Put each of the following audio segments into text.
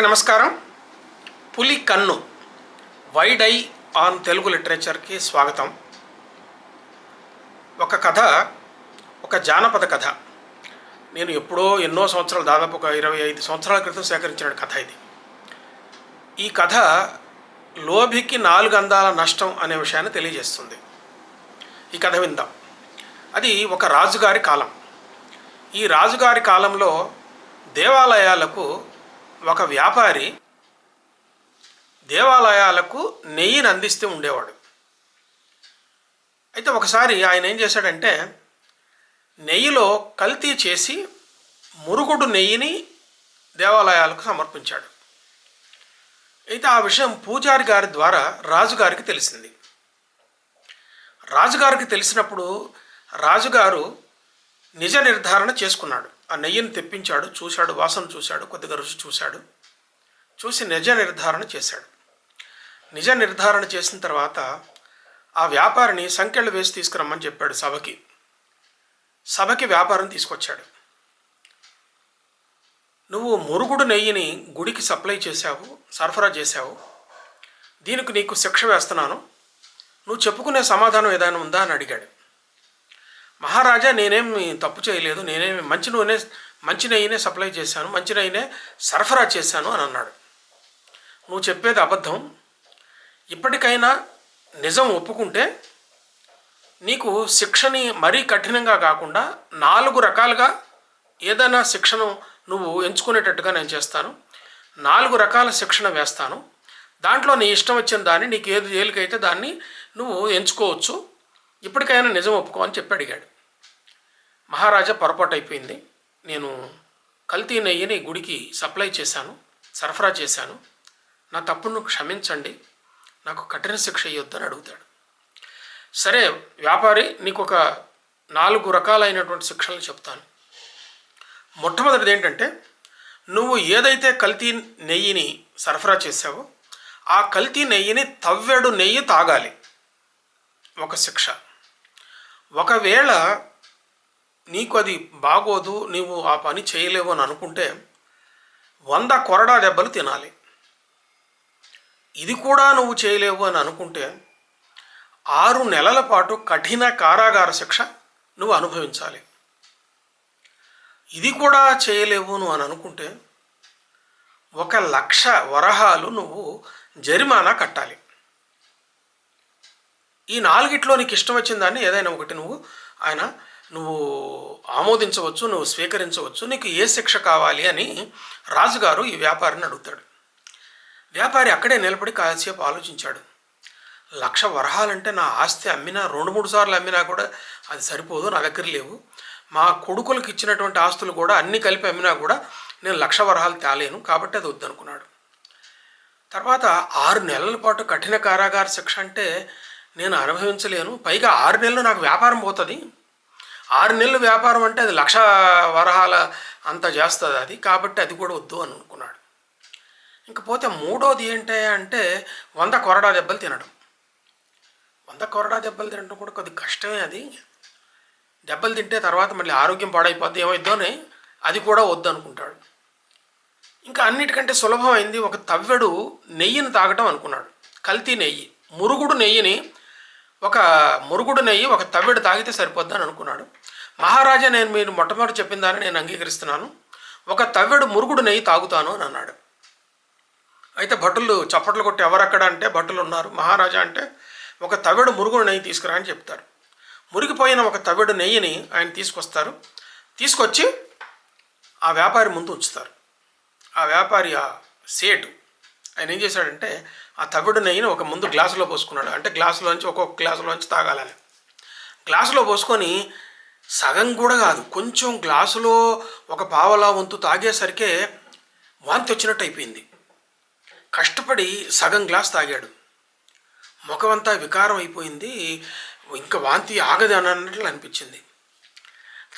అందరికీ నమస్కారం. పులి కన్ను వైడ్ ఐ ఆన్ తెలుగు లిటరేచర్కి స్వాగతం. ఒక కథ ఒక జానపద కథ. నేను ఎప్పుడో ఎన్నో సంవత్సరాలు దాదాపు ఒక ఇరవై ఐదు సంవత్సరాల క్రితం సేకరించిన కథ ఇది. ఈ కథ లోభికి నాలుగు అందాల నష్టం అనే విషయాన్ని తెలియజేస్తుంది. ఈ కథ విందాం. అది ఒక రాజుగారి కాలం. ఈ రాజుగారి కాలంలో దేవాలయాలకు ఒక వ్యాపారి దేవాలయాలకు నెయ్యిని అందిస్తూ ఉండేవాడు. అయితే ఒకసారి ఆయన ఏం చేశాడంటే నెయ్యిలో కల్తీ చేసి మురుగుడు నెయ్యిని దేవాలయాలకు సమర్పించాడు. అయితే ఆ విషయం పూజారి గారి ద్వారా రాజుగారికి తెలిసింది. రాజుగారికి తెలిసినప్పుడు రాజుగారు నిజ నిర్ధారణ చేసుకున్నాడు. ఆ నెయ్యిని తెప్పించాడు చూశాడు వాసన చూశాడు కొద్దిగా రుచి చూశాడు. చూసి నిజ నిర్ధారణ చేశాడు. నిజ నిర్ధారణ చేసిన తర్వాత ఆ వ్యాపారిని సంఖ్యలు వేసి తీసుకురమ్మని చెప్పాడు సభకి. సభకి వ్యాపారం తీసుకొచ్చాడు. నువ్వు మురుగుడు నెయ్యిని గుడికి సప్లై చేశావు సరఫరా చేశావు. దీనికి నీకు శిక్ష వేస్తున్నాను. నువ్వు చెప్పుకునే సమాధానం ఏదైనా ఉందా అని అడిగాడు. మహారాజా నేనేమి తప్పు చేయలేదు. నేనేమి మంచి నూనె మంచి నెయ్యినే సప్లై చేశాను. మంచి నెయ్యినే సరఫరా చేశాను అని అన్నాడు. నువ్వు చెప్పేది అబద్ధం. ఇప్పటికైనా నిజం ఒప్పుకుంటే నీకు శిక్షని మరీ కఠినంగా కాకుండా నాలుగు రకాలుగా ఏదైనా శిక్షను నువ్వు ఎంచుకునేటట్టుగా నేను చేస్తాను. నాలుగు రకాల శిక్షణ వేస్తాను. దాంట్లో నీ ఇష్టం వచ్చిన దాన్ని నీకు ఏది తేలికైతే దాన్ని నువ్వు ఎంచుకోవచ్చు. ఇప్పటికైనా నిజం ఒప్పుకో అని చెప్పి అడిగాడు. మహారాజా పొరపాటు అయిపోయింది నేను కల్తీ నెయ్యిని గుడికి సప్లై చేశాను సరఫరా చేశాను. నా తప్పును క్షమించండి నాకు కఠిన శిక్ష ఇవ్వద్దని అడుగుతాడు. సరే వ్యాపారి నీకు ఒక నాలుగు రకాలైనటువంటి శిక్షలు చెప్తాను. మొట్టమొదటిది ఏంటంటే నువ్వు ఏదైతే కల్తీ నెయ్యిని సరఫరా చేసావో ఆ కల్తీ నెయ్యిని తవ్వెడు నెయ్యి తాగాలి. ఒక శిక్ష. ఒకవేళ నీకు అది బాగోదు నీవు ఆ పని చేయలేవు అని అనుకుంటే వంద కొరడా దెబ్బలు తినాలి. ఇది కూడా నువ్వు చేయలేవు అని అనుకుంటే ఆరు నెలల పాటు కఠిన కారాగార శిక్ష నువ్వు అనుభవించాలి. ఇది కూడా చేయలేవు నువ్వు అని అనుకుంటే ఒక లక్ష వరహాలు నువ్వు జరిమానా కట్టాలి. ఈ నాలుగిట్లో నీకు ఇష్టం వచ్చిన దాన్ని ఏదైనా ఒకటి నువ్వు ఆయన నువ్వు ఆమోదించవచ్చు నువ్వు స్వీకరించవచ్చు నీకు ఏ శిక్ష కావాలి అని రాజుగారు ఈ వ్యాపారిని అడుగుతాడు. వ్యాపారి అక్కడే నిలబడి కాసేపు ఆలోచించాడు. లక్ష వరహాలంటే నా ఆస్తి అమ్మినా రెండు మూడు సార్లు అమ్మినా కూడా అది సరిపోదు నా దగ్గర లేవు. మా కొడుకులకు ఇచ్చినటువంటి ఆస్తులు కూడా అన్నీ కలిపి అమ్మినా కూడా నేను లక్ష వరహాలు తేలేను కాబట్టి అది వద్దనుకున్నాడు. తర్వాత ఆరు నెలల పాటు కఠిన కారాగార శిక్ష అంటే నేను అనుభవించలేను పైగా ఆరు నెలలు నాకు వ్యాపారం పోతుంది. ఆరు నెలలు వ్యాపారం అంటే అది లక్ష వరహాల అంత చేస్తుంది అది. కాబట్టి అది కూడా వద్దు అని అనుకున్నాడు. ఇంకపోతే మూడోది ఏంటి అంటే వంద కొరడా దెబ్బలు తినడం. వంద కొరడా దెబ్బలు తినడం కూడా కొద్ది కష్టమే అది. దెబ్బలు తింటే తర్వాత మళ్ళీ ఆరోగ్యం పాడైపోద్ది ఏమైద్దో అది కూడా వద్దు అనుకుంటాడు. ఇంకా అన్నిటికంటే సులభమైంది ఒక తవ్వెడు నెయ్యిని తాగటం అనుకున్నాడు. కల్తీ నెయ్యి. మురుగుడు నెయ్యిని ఒక మురుగుడు నెయ్యి ఒక తవ్వెడు తాగితే సరిపోద్దని అనుకున్నాడు. మహారాజా నేను మీరు మొట్టమొదటి చెప్పిన దాన్ని నేను అంగీకరిస్తున్నాను. ఒక తవ్వెడు మురుగుడు నెయ్యి తాగుతాను అని అన్నాడు. అయితే భటులు చప్పట్లు కొట్టి ఎవరక్కడ? అంటే భటులు ఉన్నారు. మహారాజా అంటే ఒక తవ్వెడు మురుగుడు నెయ్యి తీసుకురా అని చెప్తారు. మురిగిపోయిన ఒక తవ్వెడు నెయ్యిని ఆయన తీసుకొస్తారు. తీసుకొచ్చి ఆ వ్యాపారి ముందు ఉంచుతారు. ఆ వ్యాపారి ఆ సేటు ఆయన ఏం చేశాడంటే ఆ తవిడు నెయ్యిని ఒక ముందు గ్లాసులో పోసుకున్నాడు. అంటే గ్లాసులోంచి ఒక్కొక్క గ్లాసులోంచి తాగాలని. గ్లాసులో పోసుకొని సగం కూడా కాదు కొంచెం గ్లాసులో ఒక పావలా వంతు తాగేసరికే వాంతి వచ్చినట్టు అయిపోయింది. కష్టపడి సగం గ్లాస్ తాగాడు. ముఖమంతా వికారం అయిపోయింది. ఇంకా వాంతి ఆగదు అని అన్నట్లు అనిపించింది.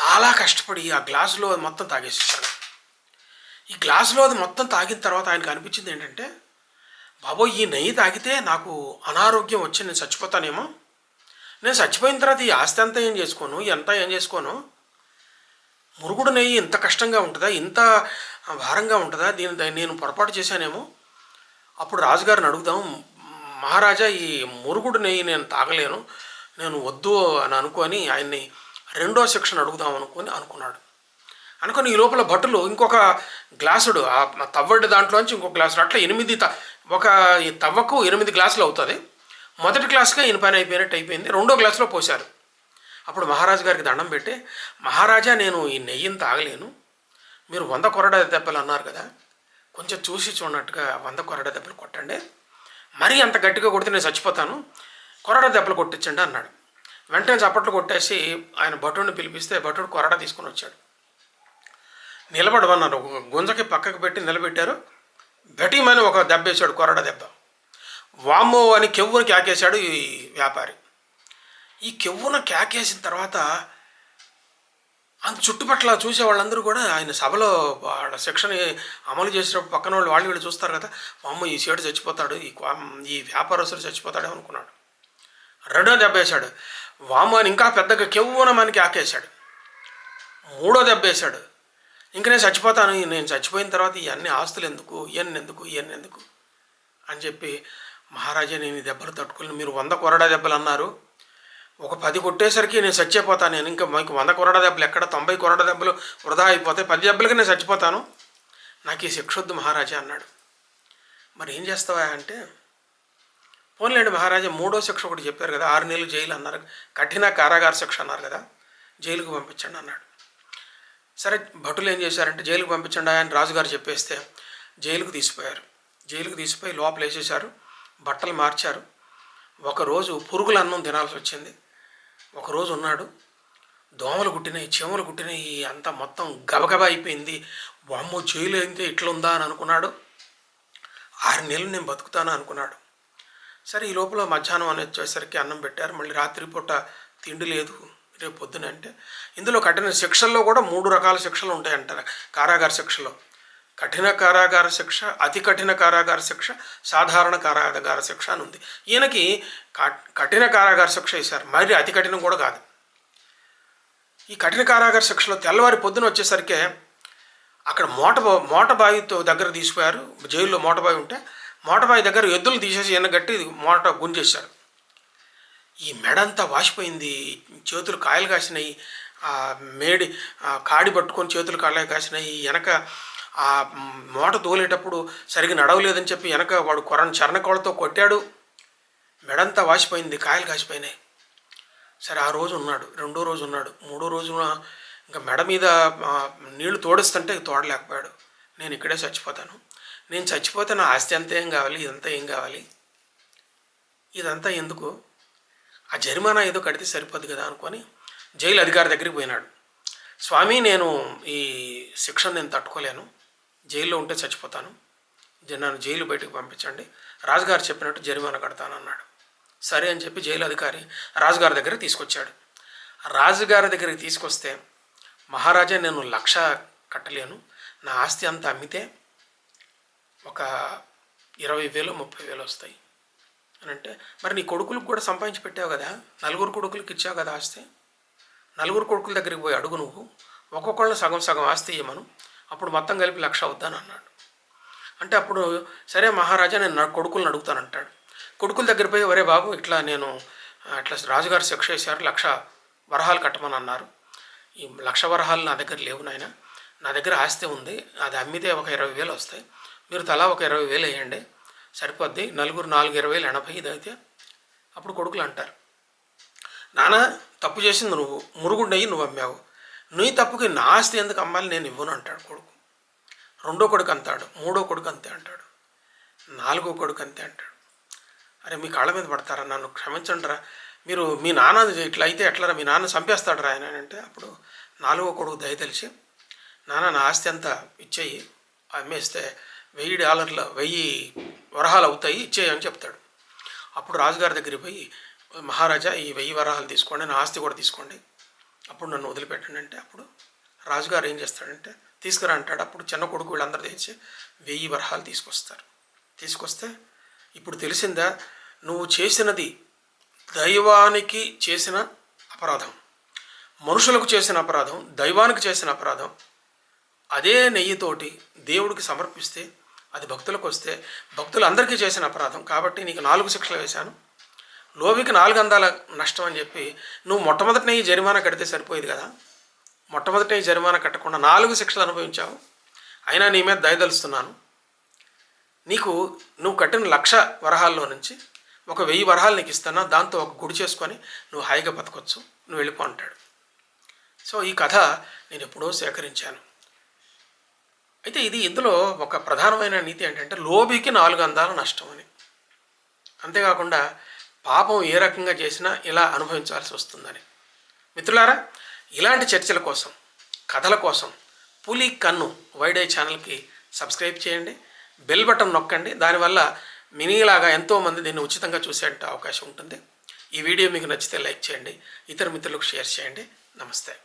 చాలా కష్టపడి ఆ గ్లాసులో అది మొత్తం తాగేసేసాడు. ఈ గ్లాసులో అది మొత్తం తాగిన తర్వాత ఆయనకు అనిపించింది ఏంటంటే బాబోయ్ ఈ నెయ్యి తాగితే నాకు అనారోగ్యం వచ్చి నేను చచ్చిపోతానేమో? నేను చచ్చిపోయిన తర్వాత ఈ ఆస్తి అంతా ఏం చేసుకోను? ఎంత ఏం చేసుకోను? మురుగుడు నెయ్యి ఇంత కష్టంగా ఉంటుందా? ఇంత భారంగా ఉంటుందా? దీని నేను పొరపాటు చేశానేమో? అప్పుడు రాజుగారిని అడుగుదాం. మహారాజా ఈ మురుగుడు నెయ్యి నేను తాగలేను. నేను వద్దు అని అనుకొని ఆయన్ని రెండో సెక్షన్ అడుగుదాం అనుకొని అనుకున్నాడు. అనుకుని ఈ లోపల భటులు ఇంకొక గ్లాసుడు ఆ తవ్వడి దాంట్లోంచి ఇంకొక గ్లాసుడు అట్లా ఎనిమిది త ఒక ఈ తవ్వకు ఎనిమిది గ్లాసులు అవుతుంది. మొదటి గ్లాసుగా ఈయన అయిపోయినట్టు అయిపోయింది. రెండో గ్లాసులో పోశారు. అప్పుడు మహారాజు గారికి దండం పెట్టి మహారాజా నేను ఈ నెయ్యిని తాగలేను. మీరు వంద కొరడ దెబ్బలు అన్నారు కదా. కొంచెం చూసి చూడనట్టుగా వంద కొరడ దెబ్బలు కొట్టండి. మరీ అంత గట్టిగా కొడితే నేను చచ్చిపోతాను. కొరడ దెబ్బలు కొట్టించండి అన్నాడు. వెంటనే చప్పట్లు కొట్టేసి ఆయన భటుడిని పిలిపిస్తే భటుడు కొరడ తీసుకొని వచ్చాడు. నిలబడమన్నారు. ఒక గుంజకి పక్కకు పెట్టి నిలబెట్టారు. బెటీమని ఒక దెబ్బ వేశాడు కొరడ దెబ్బ. వామ్మో అని కెవ్వును కేకేశాడు ఈ వ్యాపారి. ఈ కెవ్వున కేకేసిన తర్వాత అంత చుట్టుపక్కల చూసే వాళ్ళందరూ కూడా ఆయన సభలో వాళ్ళ శిక్షని అమలు చేసినప్పుడు పక్కన వాళ్ళు వాళ్ళు వీళ్ళు చూస్తారు కదా అమ్మ ఈ సీడు చచ్చిపోతాడు ఈ ఈ వ్యాపారస్తుడు చచ్చిపోతాడే అనుకున్నాడు. రెండో దెబ్బ వేశాడు వామ్మ అని ఇంకా పెద్దగా కెవ్వున మనకి ఆకేశాడు మూడో దెబ్బ వేశాడు ఇంక నేను చచ్చిపోతాను నేను చచ్చిపోయిన తర్వాత ఇవన్నీ ఆస్తులు ఎందుకు ఇవన్నీ ఎందుకు ఇవన్నీ ఎందుకు అని చెప్పి మహారాజా నేను దెబ్బలు తట్టుకోలేను మీరు వంద కొరడా దెబ్బలు అన్నారు. ఒక పది కొట్టేసరికి నేను చచ్చిపోతాను నేను ఇంకా మీకు వంద కొరడా దెబ్బలు ఎక్కడ తొంభై కొరడా దెబ్బలు వృధా అయిపోతాయి పది దెబ్బలకి నేను చచ్చిపోతాను. నాకు ఈ శిక్షొద్దు మహారాజా అన్నాడు. మరి ఏం చేస్తావా అంటే పోన్లేండి మహారాజా మూడో శిక్ష ఒకటి చెప్పారు కదా ఆరు నెలలు జైలు అన్నారు కఠిన కారాగార శిక్ష అన్నారు కదా జైలుకు పంపించండి అన్నాడు. సరే భటులు ఏం చేశారంటే జైలుకు పంపించండి ఆయన రాజుగారు చెప్పేస్తే జైలుకు తీసిపోయారు. జైలుకు తీసిపోయి లోపల వేసేశారు బట్టలు మార్చారు. ఒకరోజు పురుగుల అన్నం తినాల్సి వచ్చింది. ఒకరోజు ఉన్నాడు దోమలు కుట్టినాయి చెమలు కుట్టినాయి అంతా మొత్తం గబగబా అయిపోయింది. వామ్మో జైలు అయితే ఇట్లా ఉందా అని అనుకున్నాడు. ఆరు నెలలు నేను బతుకుతాను అనుకున్నాడు. సరే ఈ లోపల మధ్యాహ్నం అని వచ్చేసరికి అన్నం పెట్టారు. మళ్ళీ రాత్రిపూట తిండి లేదు. రేపు పొద్దున అంటే. ఇందులో కఠిన శిక్షల్లో కూడా మూడు రకాల శిక్షలు ఉంటాయంటారు. కారాగార శిక్షలో. కఠిన కారాగార శిక్ష అతి కఠిన కారాగార శిక్ష సాధారణ కారాగార శిక్ష అని ఉంది. ఈయనకి కఠిన కారాగార శిక్ష వేశారు. మరి అతి కఠినం కూడా కాదు. ఈ కఠిన కారాగార శిక్షలో తెల్లవారి పొద్దున వచ్చేసరికి అక్కడ మోట మోటబావితో దగ్గర తీసిపోయారు. జైల్లో మోటబావి ఉంటే మోటబావి దగ్గర ఎద్దులు తీసేసి ఈయన గట్టి మోట గుంజేశారు. ఈ మెడంతా వాసిపోయింది. చేతులు కాయలు కాసినాయి. ఆ మేడి కాడి పట్టుకొని చేతులు కాయలు కాసినాయి. వెనక ఆ మోట తోలేటప్పుడు సరిగ్గా నడవలేదని చెప్పి వెనక వాడు కొరని చరణకోళ్ళతో కొట్టాడు. మెడంతా వాసిపోయింది. కాయలు కాసిపోయినాయి. సరే ఆ రోజు ఉన్నాడు. రెండో రోజు ఉన్నాడు. మూడో రోజున ఇంకా మెడ మీద నీళ్ళు తోడిస్తుంటే తోడలేకపోయాడు. నేను ఇక్కడే చచ్చిపోతాను. నేను చచ్చిపోతే నా ఆస్తి అంతా ఏం కావాలి? ఇదంతా ఏం కావాలి? ఇదంతా ఎందుకు? ఆ జరిమానా ఏదో కడితే సరిపోద్ది కదా అనుకొని జైలు అధికారి దగ్గరికి పోయినాడు. స్వామి నేను ఈ శిక్షను నేను తట్టుకోలేను. జైల్లో ఉంటే చచ్చిపోతాను. నన్ను జైలు బయటకు పంపించండి. రాజుగారు చెప్పినట్టు జరిమానా కడతాను అన్నాడు సరే అని చెప్పి జైలు అధికారి రాజుగారి దగ్గర తీసుకొచ్చాడు. రాజుగారి దగ్గరికి తీసుకొస్తే మహారాజా నేను లక్ష కట్టలేను. నా ఆస్తి అంతా అమ్మితే ఒక ఇరవై వేలు ముప్పై వేలు వస్తాయి. అని అంటే మరి నీ కొడుకులకు కూడా సంపాదించి పెట్టావు కదా? నలుగురు కొడుకులకి ఇచ్చావు కదా ఆస్తి? నలుగురు కొడుకుల దగ్గరికి పోయి అడుగు నువ్వు. ఒక్కొక్కళ్ళని సగం సగం ఆస్తి ఇవ్వమను అప్పుడు మొత్తం కలిపి లక్ష అవుద్దాను అన్నాడు. అంటే అప్పుడు సరే మహారాజా నేను నా కొడుకులను అడుగుతానంటాడు కొడుకుల దగ్గర పోయి ఒరే బాబు ఇట్లా నేను అట్లా రాజుగారు శిక్ష వేశారు లక్ష వరహాలు కట్టమని అన్నారు. ఈ లక్ష వరహాలు నా దగ్గర లేవు నాయన. నా దగ్గర ఆస్తి ఉంది. అది అమ్మితే ఒక ఇరవై వేలు వస్తాయి. మీరు తలా ఒక ఇరవై వేలు వేయండి. సరిపోద్ది. నలుగురు నాలుగు ఇరవై ఎనభై ఇది అయితే అప్పుడు కొడుకులు అంటారు. నాన్న తప్పు చేసింది నువ్వు. మురుగుండయి నువ్వు అమ్మావు. నీ తప్పుకి నా ఆస్తి ఎందుకు అమ్మాలి? నేను ఇవ్వను అంటాడు కొడుకు. రెండో కొడుకు అంతాడు మూడో కొడుకు అంతే అంటాడు. నాలుగో కొడుకు అంతే అంటాడు. అరే మీ కాళ్ళ మీద పడతారా? నన్ను క్షమించండిరా. మీరు మీ నాన్న ఇట్లా అయితే ఎట్లరా? మీ నాన్న చంపేస్తాడరా ఆయన అంటే అప్పుడు నాలుగో కొడుకు దయ తెలిసి నాన్న నా ఆస్తి అంతా ఇచ్చేయి. అమ్మేస్తే వెయ్యి డాలర్ల వెయ్యి వరహాలు అవుతాయి ఇచ్చేయమని చెప్తాడు. అప్పుడు రాజుగారి దగ్గరికి పోయి మహారాజా ఈ వెయ్యి వరహాలు తీసుకోండి నా ఆస్తి కూడా తీసుకోండి. అప్పుడు నన్ను వదిలిపెట్టండి అంటే అప్పుడు రాజుగారు ఏం చేస్తాడంటే తీసుకురా అంటాడు. అప్పుడు చిన్న కొడుకు వీళ్ళందరూ తెచ్చి వెయ్యి వరహాలు తీసుకొస్తారు. తీసుకొస్తే ఇప్పుడు తెలిసిందా నువ్వు చేసినది దైవానికి చేసిన అపరాధం. మనుషులకు చేసిన అపరాధం దైవానికి చేసిన అపరాధం. అదే నెయ్యితోటి దేవుడికి సమర్పిస్తే అది భక్తులకు వస్తే భక్తులు అందరికీ చేసిన అపరాధం. కాబట్టి నీకు నాలుగు శిక్షలు వేశాను. లోబికి నాలుగు అందాల నష్టం అని చెప్పి నువ్వు మొట్టమొదటి ఈ జరిమానా కడితే సరిపోయేది కదా. మొట్టమొదటి ఈ జరిమానా కట్టకుండా నాలుగు శిక్షలు అనుభవించావు. అయినా నీ మీద దయదలుస్తున్నాను నీకు నువ్వు కట్టిన లక్ష వరహాల్లో నుంచి ఒక వెయ్యి వరహాలు నీకు ఇస్తాను దాంతో ఒక గుడి చేసుకొని నువ్వు హాయిగా బతకొచ్చు. నువ్వు వెళ్ళిపో అంటాడు. సో ఈ కథ నేను ఎప్పుడో సేకరించాను. అయితే ఇది ఇందులో ఒక ప్రధానమైన నీతి ఏంటంటే లోబీకి నాలుగు అందాల నష్టం అని. అంతేకాకుండా పాపం ఏ రకంగా చేసినా ఇలా అనుభవించాల్సి వస్తుందని. మిత్రులారా ఇలాంటి చర్చల కోసం కథల కోసం పులి కన్ను వైడ్ ఐ ఛానల్కి సబ్స్క్రైబ్ చేయండి బెల్ బటన్ నొక్కండి దానివల్ల మినీలాగా ఎంతోమంది దీన్ని ఉచితంగా చూసే అవకాశం ఉంటుంది. ఈ వీడియో మీకు నచ్చితే లైక్ చేయండి ఇతర మిత్రులకు షేర్ చేయండి. నమస్తే.